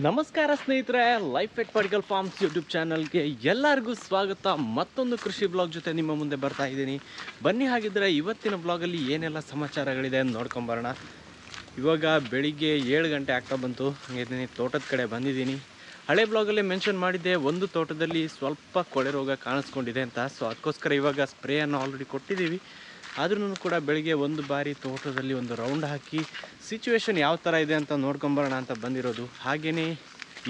ನಮಸ್ಕಾರ ಸ್ನೇಹಿತರೆ life at particle farms YouTube ಚಾನಲ್ಗೆ ಎಲ್ಲರಿಗೂ ಸ್ವಾಗತ. ಮತ್ತೊಂದು ಕೃಷಿ ಬ್ಲಾಗ್ ಜೊತೆ ನಿಮ್ಮ ಮುಂದೆ ಬರ್ತಾ ಇದ್ದೀನಿ. ಬನ್ನಿ ಹಾಗಿದ್ರೆ ಇವತ್ತಿನ ಬ್ಲಾಗಲ್ಲಿ ಏನೆಲ್ಲ ಸಮಾಚಾರಗಳಿದೆ ಅಂತ ನೋಡ್ಕೊಂಬರೋಣ ಇವಾಗ ಬೆಳಿಗ್ಗೆ ಏಳು ಗಂಟೆ ಆಗ್ತಾ ಬಂತು. ಹಂಗಿದ್ದೀನಿ ತೋಟದ ಕಡೆ ಬಂದಿದ್ದೀನಿ. ಹಳೆ ಬ್ಲಾಗಲ್ಲಿ ಮೆನ್ಷನ್ ಮಾಡಿದ್ದೆ, ಒಂದು ತೋಟದಲ್ಲಿ ಸ್ವಲ್ಪ ಕೊಳೆ ರೋಗ ಕಾಣಿಸ್ಕೊಂಡಿದೆ ಅಂತ. ಸೊ ಅದಕ್ಕೋಸ್ಕರ ಇವಾಗ ಸ್ಪ್ರೇಯನ್ನು ಆಲ್ರೆಡಿ ಕೊಟ್ಟಿದ್ದೀವಿ. ಆದ್ರೂ ಕೂಡ ಬೆಳಿಗ್ಗೆ ಒಂದು ಬಾರಿ ತೋಟದಲ್ಲಿ ಒಂದು ರೌಂಡ್ ಹಾಕಿ ಸಿಚುವೇಶನ್ ಯಾವ ಥರ ಇದೆ ಅಂತ ನೋಡ್ಕೊಂಬರೋಣ ಅಂತ ಬಂದಿರೋದು. ಹಾಗೆಯೇ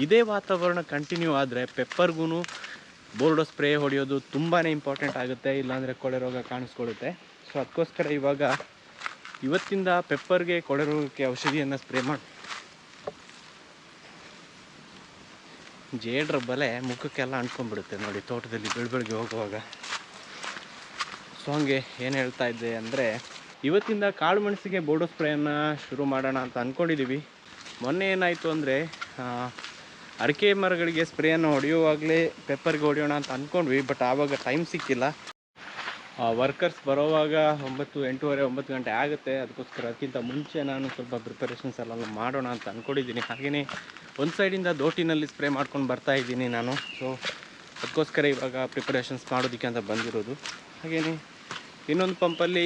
ಇದೇ ವಾತಾವರಣ ಕಂಟಿನ್ಯೂ ಆದರೆ ಪೆಪ್ಪರ್ಗೂ ಬೋರ್ಡೋ ಸ್ಪ್ರೇ ಹೊಡೆಯೋದು ತುಂಬಾ ಇಂಪಾರ್ಟೆಂಟ್ ಆಗುತ್ತೆ. ಇಲ್ಲಾಂದರೆ ಕೊಳೆ ರೋಗ ಕಾಣಿಸ್ಕೊಳ್ಳುತ್ತೆ. ಸೊ ಅದಕ್ಕೋಸ್ಕರ ಇವಾಗ ಇವತ್ತಿಂದ ಪೆಪ್ಪರ್ಗೆ ಕೊಳೆ ರೋಗಕ್ಕೆ ಔಷಧಿಯನ್ನು ಸ್ಪ್ರೇ ಮಾಡಿ, ಜೇಡ್ರ ಬಲೆ ಮುಖಕ್ಕೆಲ್ಲ ಅಂಟ್ಕೊಂಡ್ಬಿಡುತ್ತೆ ನೋಡಿ ತೋಟದಲ್ಲಿ ಬೆಳಬೆಳಗ್ಗೆ ಹೋಗುವಾಗ. ಸೊ ಹಂಗೆ ಏನು ಹೇಳ್ತಾ ಇದ್ದೆ ಅಂದರೆ, ಇವತ್ತಿಂದ ಕಾಳು ಮೆಣಸಿಗೆ ಬೋಡೋ ಸ್ಪ್ರೇಯನ್ನು ಶುರು ಮಾಡೋಣ ಅಂತ ಅಂದ್ಕೊಂಡಿದ್ದೀವಿ ಮೊನ್ನೆ ಏನಾಯಿತು ಅಂದರೆ ಅಡಿಕೆ ಮರಗಳಿಗೆ ಸ್ಪ್ರೇಯನ್ನು ಹೊಡೆಯುವಾಗಲೇ ಪೇಪರ್ಗೆ ಹೊಡೆಯೋಣ ಅಂತ ಅಂದ್ಕೊಂಡ್ವಿ ಬಟ್ ಆವಾಗ ಟೈಮ್ ಸಿಕ್ಕಿಲ್ಲ. ವರ್ಕರ್ಸ್ ಬರೋವಾಗ ಒಂಬತ್ತು, ಎಂಟೂವರೆ, ಒಂಬತ್ತು ಗಂಟೆ ಆಗುತ್ತೆ. ಅದಕ್ಕೋಸ್ಕರ ಅದಕ್ಕಿಂತ ಮುಂಚೆ ನಾನು ಸ್ವಲ್ಪ ಪ್ರಿಪರೇಷನ್ಸ್ ಎಲ್ಲ ಮಾಡೋಣ ಅಂತ ಅಂದ್ಕೊಂಡಿದ್ದೀನಿ ಹಾಗೆಯೇ ಒಂದು ಸೈಡಿಂದ ದೋಟಿನಲ್ಲಿ ಸ್ಪ್ರೇ ಮಾಡ್ಕೊಂಡು ಬರ್ತಾ ಇದ್ದೀನಿ ನಾನು. ಸೊ ಅದಕ್ಕೋಸ್ಕರ ಇವಾಗ ಪ್ರಿಪರೇಷನ್ಸ್ ಮಾಡೋದಕ್ಕೆ ಅಂತ ಬಂದಿರೋದು. ಹಾಗೆಯೇ ಇನ್ನೊಂದು ಪಂಪಲ್ಲಿ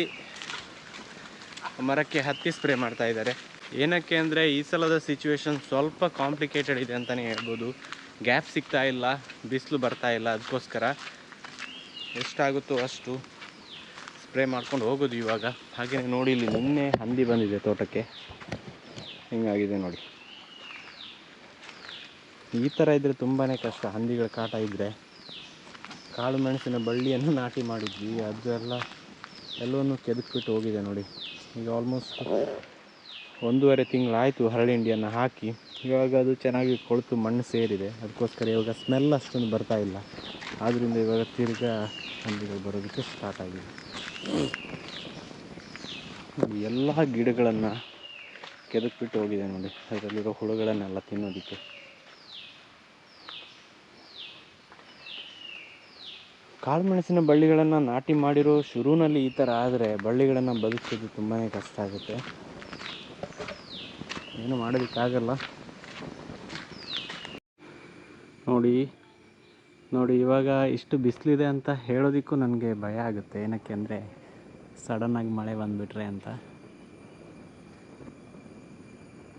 ಮರಕ್ಕೆ ಹತ್ತಿ ಸ್ಪ್ರೇ ಮಾಡ್ತಾ ಇದ್ದಾರೆ. ಏನಕ್ಕೆ ಅಂದರೆ ಈ ಸಲದ ಸಿಚುವೇಶನ್ ಸ್ವಲ್ಪ ಕಾಂಪ್ಲಿಕೇಟೆಡ್ ಇದೆ ಅಂತಲೇ ಹೇಳ್ಬೋದು. ಗ್ಯಾಪ್ ಸಿಗ್ತಾ ಇಲ್ಲ, ಬಿಸಿಲು ಬರ್ತಾ ಇಲ್ಲ, ಅದಕ್ಕೋಸ್ಕರ ಎಷ್ಟಾಗುತ್ತೋ ಅಷ್ಟು ಸ್ಪ್ರೇ ಮಾಡ್ಕೊಂಡು ಹೋಗೋದು ಇವಾಗ. ಹಾಗೆಯೇ ನೋಡಿ, ಇಲ್ಲಿ ನಿನ್ನೆ ಹಂದಿ ಬಂದಿದೆ ತೋಟಕ್ಕೆ. ಹಿಂಗಾಗಿದೆ ನೋಡಿ. ಈ ಥರ ಇದ್ದರೆ ತುಂಬಾ ಕಷ್ಟ. ಹಂದಿಗಳ ಕಾಟ ಇದ್ದರೆ ಕಾಳು ಮೆಣಸಿನ ಬಳ್ಳಿಯನ್ನು ನಾಟಿ ಮಾಡಿದ್ವಿ. ಅದೆಲ್ಲ ಎಲ್ಲವನ್ನು ಕೆದಕ್ಬಿಟ್ಟು ಹೋಗಿದೆ ನೋಡಿ. ಈಗ ಆಲ್ಮೋಸ್ಟ್ ಒಂದೂವರೆ ತಿಂಗಳಾಯಿತು ಹರಳಿ ಹಿಂಡಿಯನ್ನು ಹಾಕಿ. ಇವಾಗ ಅದು ಚೆನ್ನಾಗಿ ಕೊಳೆತು, ಮಣ್ಣು ಸೇರಿದೆ. ಅದಕ್ಕೋಸ್ಕರ ಇವಾಗ ಸ್ಮೆಲ್ ಅಷ್ಟೊಂದು ಬರ್ತಾ ಇಲ್ಲ. ಆದ್ದರಿಂದ ಇವಾಗ ತಿರ್ಗಾ ಹಂದಿಗಳು ಬರೋದಕ್ಕೆ ಸ್ಟಾರ್ಟ್ ಆಗಿದೆ. ಎಲ್ಲ ಗಿಡಗಳನ್ನು ಕೆದಕ್ಬಿಟ್ಟು ಹೋಗಿದೆ ನೋಡಿ. ಅದರಲ್ಲಿರೋ ಹುಳುಗಳನ್ನೆಲ್ಲ ತಿನ್ನೋದಕ್ಕೆ. ಕಾಳುಮೆಣಸಿನ ಬಳ್ಳಿಗಳನ್ನು ನಾಟಿ ಮಾಡಿರೋ ಶುರುವಿನಲ್ಲಿ ಈ ಥರ ಆದರೆ ಬಳ್ಳಿಗಳನ್ನು ಬದುಕಿಸೋದು ತುಂಬಾ ಕಷ್ಟ ಆಗುತ್ತೆ. ಏನು ಮಾಡೋದಕ್ಕಾಗಲ್ಲ. ನೋಡಿ ನೋಡಿ, ಇವಾಗ ಇಷ್ಟು ಬಿಸಿಲಿದೆ ಅಂತ ಹೇಳೋದಕ್ಕೂ ನನಗೆ ಭಯ ಆಗುತ್ತೆ. ಏನಕ್ಕೆ ಅಂದರೆ ಸಡನ್ನಾಗಿ ಮಳೆ ಬಂದುಬಿಟ್ರೆ ಅಂತ.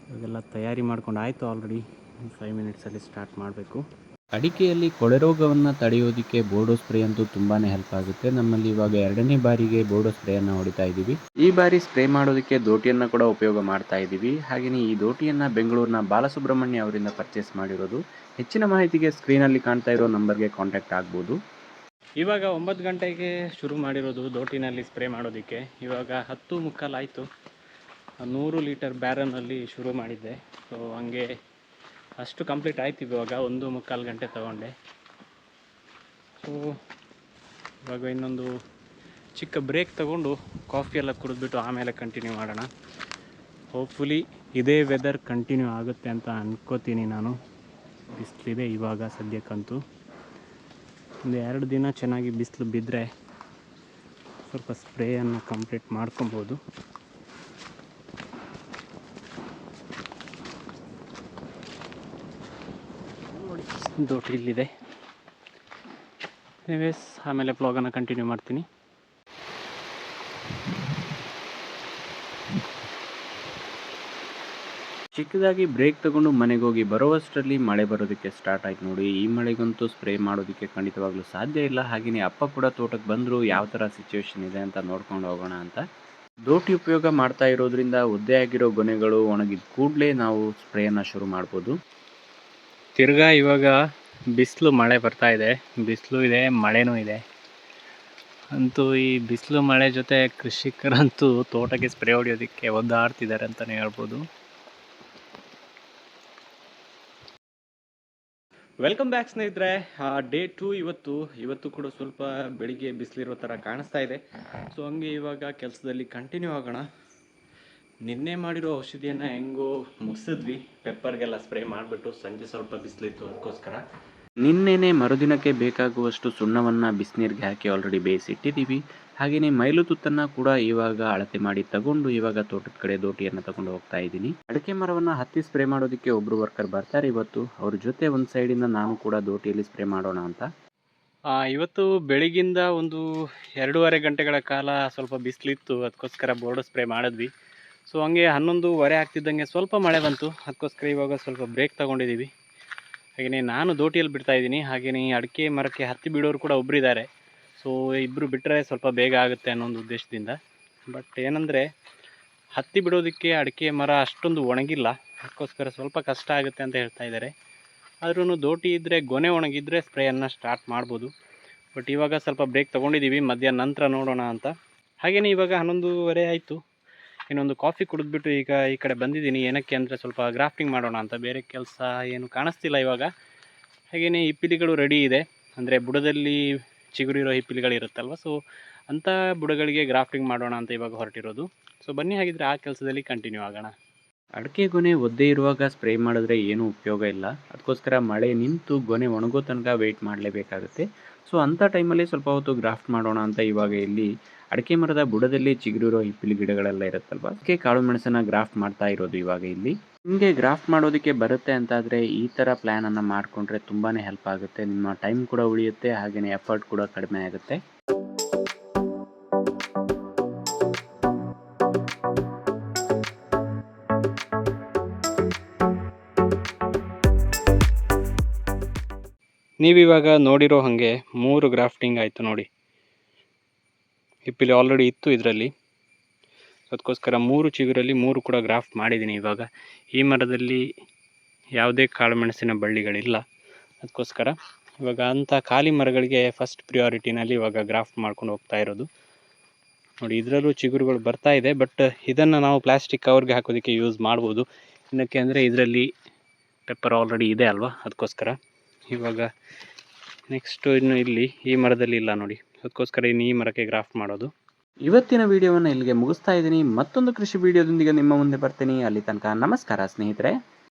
ಇವಾಗೆಲ್ಲ ತಯಾರಿ ಮಾಡ್ಕೊಂಡು ಆಯಿತು ಆಲ್ರೆಡಿ ಫೈವ್ ಮಿನಿಟ್ಸಲ್ಲಿ ಸ್ಟಾರ್ಟ್ ಮಾಡಬೇಕು. ಅಡಿಕೆಯಲ್ಲಿ ಕೊಳೆ ರೋಗವನ್ನು ತಡೆಯೋದಕ್ಕೆ ಬೋರ್ಡೋ ಸ್ಪ್ರೇ ಅಂತೂ ತುಂಬಾ ಹೆಲ್ಪ್ ಆಗುತ್ತೆ. ನಮ್ಮಲ್ಲಿ ಇವಾಗ ಎರಡನೇ ಬಾರಿಗೆ ಬೋರ್ಡೋ ಸ್ಪ್ರೇಯನ್ನು ಹೊಡಿತಾ ಇದ್ದೀವಿ. ಈ ಬಾರಿ ಸ್ಪ್ರೇ ಮಾಡೋದಕ್ಕೆ ದೋಟಿಯನ್ನು ಕೂಡ ಉಪಯೋಗ ಮಾಡ್ತಾ ಇದ್ದೀವಿ. ಹಾಗೆಯೇ ಈ ದೋಟಿಯನ್ನು ಬೆಂಗಳೂರಿನ ಬಾಲಸುಬ್ರಹ್ಮಣ್ಯ ಅವರಿಂದ ಪರ್ಚೇಸ್ ಮಾಡಿರೋದು. ಹೆಚ್ಚಿನ ಮಾಹಿತಿಗೆ ಸ್ಕ್ರೀನಲ್ಲಿ ಕಾಣ್ತಾ ಇರೋ ನಂಬರ್ಗೆ ಕಾಂಟ್ಯಾಕ್ಟ್ ಆಗ್ಬೋದು. ಇವಾಗ ಒಂಬತ್ತು ಗಂಟೆಗೆ ಶುರು ಮಾಡಿರೋದು ದೋಟಿನಲ್ಲಿ ಸ್ಪ್ರೇ ಮಾಡೋದಕ್ಕೆ. ಇವಾಗ ಹತ್ತು ಮುಕ್ಕಾಲಾಯಿತು ನೂರು ಲೀಟರ್ ಬ್ಯಾರನಲ್ಲಿ ಶುರು ಮಾಡಿದ್ದೆ. ಸೊ ಹಂಗೆ ಅಷ್ಟು ಕಂಪ್ಲೀಟ್ ಆಯ್ತು ಇವಾಗ. ಒಂದು ಮುಕ್ಕಾಲು ಗಂಟೆ ತಗೊಂಡೆ. ಸೊ ಇವಾಗ ಇನ್ನೊಂದು ಚಿಕ್ಕ ಬ್ರೇಕ್ ತಗೊಂಡು ಕಾಫಿ ಎಲ್ಲ ಕುಡಿದ್ಬಿಟ್ಟು ಆಮೇಲೆ ಕಂಟಿನ್ಯೂ ಮಾಡೋಣ. ಹೋಪ್ಫುಲಿ ಇದೇ ವೆದರ್ ಕಂಟಿನ್ಯೂ ಆಗುತ್ತೆ ಅಂತ ಅಂದ್ಕೋತೀನಿ ನಾನು. ಬಿಸಿಲಿದೆ ಇವಾಗ ಸದ್ಯಕ್ಕಂತೂ. ಒಂದು ಎರಡು ದಿನ ಚೆನ್ನಾಗಿ ಬಿಸಿಲು ಬಿದ್ದರೆ ಸ್ವಲ್ಪ ಸ್ಪ್ರೇಯನ್ನು ಕಂಪ್ಲೀಟ್ ಮಾಡ್ಕೊಬೋದು. ದೋಟಿ ಇಲ್ಲಿದೆ ಎನಿವೇಸ್ ಆಮೇಲೆ ಬ್ಲಾಗನ್ನು ಕಂಟಿನ್ಯೂ ಮಾಡ್ತೀನಿ. ಚಿಕ್ಕದಾಗಿ ಬ್ರೇಕ್ ತಗೊಂಡು ಮನೆಗೆ ಹೋಗಿ ಬರೋವಷ್ಟರಲ್ಲಿ ಮಳೆ ಬರೋದಕ್ಕೆ ಸ್ಟಾರ್ಟ್ ಆಯ್ತು ನೋಡಿ. ಈ ಮಳೆಗಂತೂ ಸ್ಪ್ರೇ ಮಾಡೋದಕ್ಕೆ ಖಂಡಿತವಾಗ್ಲೂ ಸಾಧ್ಯ ಇಲ್ಲ. ಹಾಗೆಯೇ ಅಪ್ಪ ಕೂಡ ತೋಟಕ್ಕೆ ಬಂದರು, ಯಾವ ಥರ ಸಿಚುವೇಶನ್ ಇದೆ ಅಂತ ನೋಡ್ಕೊಂಡು ಹೋಗೋಣ ಅಂತ. ದೋಟಿ ಉಪಯೋಗ ಮಾಡ್ತಾ ಇರೋದ್ರಿಂದ ಒದ್ದೆ ಆಗಿರೋ ಗೊನೆಗಳು ಒಣಗಿದ ಕೂಡಲೇ ನಾವು ಸ್ಪ್ರೇಯನ್ನು ಶುರು ಮಾಡ್ಬೋದು. ತಿರ್ಗಾ ಇವಾಗ ಬಿಸಿಲು ಮಳೆ ಬರ್ತಾ ಇದೆ. ಬಿಸಿಲು ಇದೆ, ಮಳೆನೂ ಇದೆ. ಅಂತೂ ಈ ಬಿಸಿಲು ಮಳೆ ಜೊತೆ ಕೃಷಿಕರಂತೂ ತೋಟಕ್ಕೆ ಸ್ಪ್ರೇ ಹೊಡೆಯೋದಕ್ಕೆ ಒದ್ದಾಡ್ತಿದ್ದಾರೆ ಅಂತಲೇ ಹೇಳ್ಬೋದು. ವೆಲ್ಕಮ್ ಬ್ಯಾಕ್ ಸ್ನೇಹಿತರೆ. ಡೇ ಟು ಇವತ್ತು. ಇವತ್ತು ಕೂಡ ಸ್ವಲ್ಪ ಬೆಳಿಗ್ಗೆ ಬಿಸಿಲಿರೋ ಥರ ಕಾಣಿಸ್ತಾ ಇದೆ. ಸೊ, ಹಂಗೆ ಇವಾಗ ಕೆಲಸದಲ್ಲಿ ಕಂಟಿನ್ಯೂ ಆಗೋಣ. ನಿನ್ನೆ ಮಾಡಿರೋ ಔಷಧಿಯನ್ನು ಹೆಂಗೋ ಮುಗಿಸಿದ್ವಿ. ಪೆಪ್ಪರ್ಗೆಲ್ಲ ಸ್ಪ್ರೇ ಮಾಡಿಬಿಟ್ಟು ಸಂಜೆ ಸ್ವಲ್ಪ ಬಿಸಿಲಿತ್ತು ಅದಕ್ಕೋಸ್ಕರ. ನಿನ್ನೆನೆ ಮರುದಿನಕ್ಕೆ ಬೇಕಾಗುವಷ್ಟು ಸುಣ್ಣವನ್ನು ಬಿಸಿನೀರಿಗೆ ಹಾಕಿ ಆಲ್ರೆಡಿ ಬೇಯಿಸಿಟ್ಟಿದ್ದೀವಿ. ಹಾಗೆಯೇ ಮೈಲು ತುತ್ತನ್ನು ಕೂಡ ಇವಾಗ ಅಳತೆ ಮಾಡಿ ತಗೊಂಡು ಇವಾಗ ತೋಟದ ಕಡೆ ದೋಟಿಯನ್ನು ತಗೊಂಡು ಹೋಗ್ತಾ ಇದ್ದೀನಿ. ಅಡಿಕೆ ಮರವನ್ನು ಹತ್ತಿ ಸ್ಪ್ರೇ ಮಾಡೋದಕ್ಕೆ ಒಬ್ರು ವರ್ಕರ್ ಬರ್ತಾರೆ. ಇವತ್ತು ಅವ್ರ ಜೊತೆ ಒಂದು ಸೈಡಿಂದ ನಾನು ಕೂಡ ದೋಟಿಯಲ್ಲಿ ಸ್ಪ್ರೇ ಮಾಡೋಣ ಅಂತ. ಇವತ್ತು ಬೆಳಿಗಿಂದ ಒಂದು ಎರಡೂವರೆ ಗಂಟೆಗಳ ಕಾಲ ಸ್ವಲ್ಪ ಬಿಸಿಲಿತ್ತು. ಅದಕ್ಕೋಸ್ಕರ ಬೋರ್ಡ್ ಸ್ಪ್ರೇ ಮಾಡಿದ್ವಿ. ಸೊ ಹಂಗೆ ಹನ್ನೊಂದುವರೆ ಆಗ್ತಿದ್ದಂಗೆ ಸ್ವಲ್ಪ ಮಳೆ ಬಂತು. ಅದಕ್ಕೋಸ್ಕರ ಇವಾಗ ಸ್ವಲ್ಪ ಬ್ರೇಕ್ ತೊಗೊಂಡಿದ್ದೀವಿ. ಹಾಗೆಯೇ ನಾನು ದೋಟಿಯಲ್ಲಿ ಬಿಡ್ತಾ ಇದ್ದೀನಿ. ಹಾಗೆಯೇ ಅಡಿಕೆ ಮರಕ್ಕೆ ಹತ್ತಿ ಬಿಡೋರು ಕೂಡ ಒಬ್ಬರಿದ್ದಾರೆ ಸೊ ಇಬ್ಬರು ಬಿಟ್ಟರೆ ಸ್ವಲ್ಪ ಬೇಗ ಆಗುತ್ತೆ ಅನ್ನೋ ಒಂದು ಉದ್ದೇಶದಿಂದ. ಬಟ್ ಏನಂದರೆ, ಹತ್ತಿ ಬಿಡೋದಕ್ಕೆ ಅಡಿಕೆ ಮರ ಅಷ್ಟೊಂದು ಒಣಗಿಲ್ಲ. ಅದಕ್ಕೋಸ್ಕರ ಸ್ವಲ್ಪ ಕಷ್ಟ ಆಗುತ್ತೆ ಅಂತ ಹೇಳ್ತಾ ಇದ್ದಾರೆ. ಆದ್ರೂ ದೋಟಿ ಇದ್ದರೆ ಗೊನೆ ಒಣಗಿದ್ರೆ ಸ್ಪ್ರೇಯನ್ನು ಸ್ಟಾರ್ಟ್ ಮಾಡ್ಬೋದು. ಬಟ್ ಇವಾಗ ಸ್ವಲ್ಪ ಬ್ರೇಕ್ ತೊಗೊಂಡಿದ್ದೀವಿ. ಮಧ್ಯಾಹ್ನ ನಂತರ ನೋಡೋಣ ಅಂತ. ಹಾಗೆಯೇ ಇವಾಗ ಹನ್ನೊಂದುವರೆ ಆಯಿತು. ಇನ್ನೊಂದು ಕಾಫಿ ಕುಡಿದ್ಬಿಟ್ಟು ಈಗ ಈ ಕಡೆ ಬಂದಿದ್ದೀನಿ. ಏನಕ್ಕೆ ಅಂದರೆ ಸ್ವಲ್ಪ ಗ್ರಾಫ್ಟಿಂಗ್ ಮಾಡೋಣ ಅಂತ. ಬೇರೆ ಕೆಲಸ ಏನು ಕಾಣಿಸ್ತಿಲ್ಲ ಇವಾಗ. ಹಾಗೆಯೇ ಹಿಪ್ಪಿಲಿಗಳು ರೆಡಿ ಇದೆ. ಅಂದರೆ ಬುಡದಲ್ಲಿ ಚಿಗುರಿರೋ ಹಿಪ್ಪಿಲಿಗಳಿರುತ್ತಲ್ವ ಸೊ ಅಂಥ ಬುಡಗಳಿಗೆ ಗ್ರಾಫ್ಟಿಂಗ್ ಮಾಡೋಣ ಅಂತ ಇವಾಗ ಹೊರಟಿರೋದು. ಸೊ ಬನ್ನಿ ಹಾಗಿದ್ರೆ ಆ ಕೆಲಸದಲ್ಲಿ ಕಂಟಿನ್ಯೂ ಆಗೋಣ. ಅಡಿಕೆ ಗೊನೆ ಒದ್ದೆ ಇರುವಾಗ ಸ್ಪ್ರೇ ಮಾಡಿದ್ರೆ ಏನೂ ಉಪಯೋಗ ಇಲ್ಲ. ಅದಕ್ಕೋಸ್ಕರ ಮಳೆ ನಿಂತು ಗೊನೆ ಒಣಗೋ ತನಕ ವೆಯ್ಟ್ ಮಾಡಲೇಬೇಕಾಗುತ್ತೆ. ಸೊ ಅಂಥ ಟೈಮಲ್ಲಿ ಸ್ವಲ್ಪ ಹೊತ್ತು ಗ್ರಾಫ್ಟ್ ಮಾಡೋಣ ಅಂತ ಇವಾಗ ಇಲ್ಲಿ ಅಡಿಕೆ ಮರದ ಬುಡದಲ್ಲಿ ಚಿಗುರಿರೋ ಹಿಪ್ಪಿಲಿ ಗಿಡಗಳೆಲ್ಲ ಇರುತ್ತಲ್ವ? ಅದಕ್ಕೆ ಕಾಳು ಮೆಣಸನ್ನ ಗ್ರಾಫ್ಟ್ ಮಾಡ್ತಾ ಇರೋದು ಇವಾಗ ಇಲ್ಲಿ. ನಿಮಗೆ ಗ್ರಾಫ್ಟ್ ಮಾಡೋದಕ್ಕೆ ಬರುತ್ತೆ ಅಂತಾದರೆ ಈ ಥರ ಪ್ಲ್ಯಾನನ್ನು ಮಾಡಿಕೊಂಡ್ರೆ ತುಂಬಾ ಹೆಲ್ಪ್ ಆಗುತ್ತೆ. ನಿಮ್ಮ ಟೈಮ್ ಕೂಡ ಉಳಿಯುತ್ತೆ ಹಾಗೆಯೇ ಎಫರ್ಟ್ ಕೂಡ ಕಡಿಮೆ ಆಗುತ್ತೆ. ನೀವಿವಾಗ ನೋಡಿರೋ ಹಾಗೆ ಮೂರು ಗ್ರಾಫ್ಟಿಂಗ್ ಆಯಿತು ನೋಡಿ. ಹಿಪ್ಪಿಲಿ ಆಲ್ರೆಡಿ ಇತ್ತು ಇದರಲ್ಲಿ. ಅದಕ್ಕೋಸ್ಕರ ಮೂರು ಚಿಗುರಲ್ಲಿ ಮೂರು ಕೂಡ ಗ್ರಾಫ್ಟ್ ಮಾಡಿದ್ದೀನಿ ಇವಾಗ. ಈ ಮರದಲ್ಲಿ ಯಾವುದೇ ಕಾಳುಮೆಣಸಿನ ಬಳ್ಳಿಗಳಿಲ್ಲ. ಅದಕ್ಕೋಸ್ಕರ ಇವಾಗ ಅಂಥ ಖಾಲಿ ಮರಗಳಿಗೆ ಫಸ್ಟ್ ಪ್ರಿಯಾರಿಟಿನಲ್ಲಿ ಇವಾಗ ಗ್ರಾಫ್ಟ್ ಮಾಡ್ಕೊಂಡು ಹೋಗ್ತಾ ಇರೋದು. ನೋಡಿ, ಇದರಲ್ಲೂ ಚಿಗುರುಗಳು ಬರ್ತಾ ಇದೆ ಬಟ್ ಇದನ್ನು ನಾವು ಪ್ಲಾಸ್ಟಿಕ್ ಕವರ್ಗೆ ಹಾಕೋದಕ್ಕೆ ಯೂಸ್ ಮಾಡ್ಬೋದು. ಏನಕ್ಕೆ ಅಂದರೆ ಇದರಲ್ಲಿ ಪೆಪ್ಪರ್ ಆಲ್ರೆಡಿ ಇದೆ ಅಲ್ವಾ? ಅದಕ್ಕೋಸ್ಕರ ಇವಾಗ ನೆಕ್ಸ್ಟು ಇನ್ನು ಇಲ್ಲಿ ಈ ಮರದಲ್ಲಿ ಇಲ್ಲ ನೋಡಿ. ಅದಕ್ಕೋಸ್ಕರ ಇನ್ನು ಈ ಮರಕ್ಕೆ ಗ್ರಾಫ್ಟ್ ಮಾಡೋದು. ಇವತ್ತಿನ ವಿಡಿಯೋವನ್ನು ಇಲ್ಲಿಗೆ ಮುಗಿಸ್ತಾ ಇದ್ದೀನಿ. ಮತ್ತೊಂದು ಕೃಷಿ ವಿಡಿಯೋದೊಂದಿಗೆ ನಿಮ್ಮ ಮುಂದೆ ಬರ್ತೀನಿ. ಅಲ್ಲಿ ತನಕ ನಮಸ್ಕಾರ ಸ್ನೇಹಿತರೆ.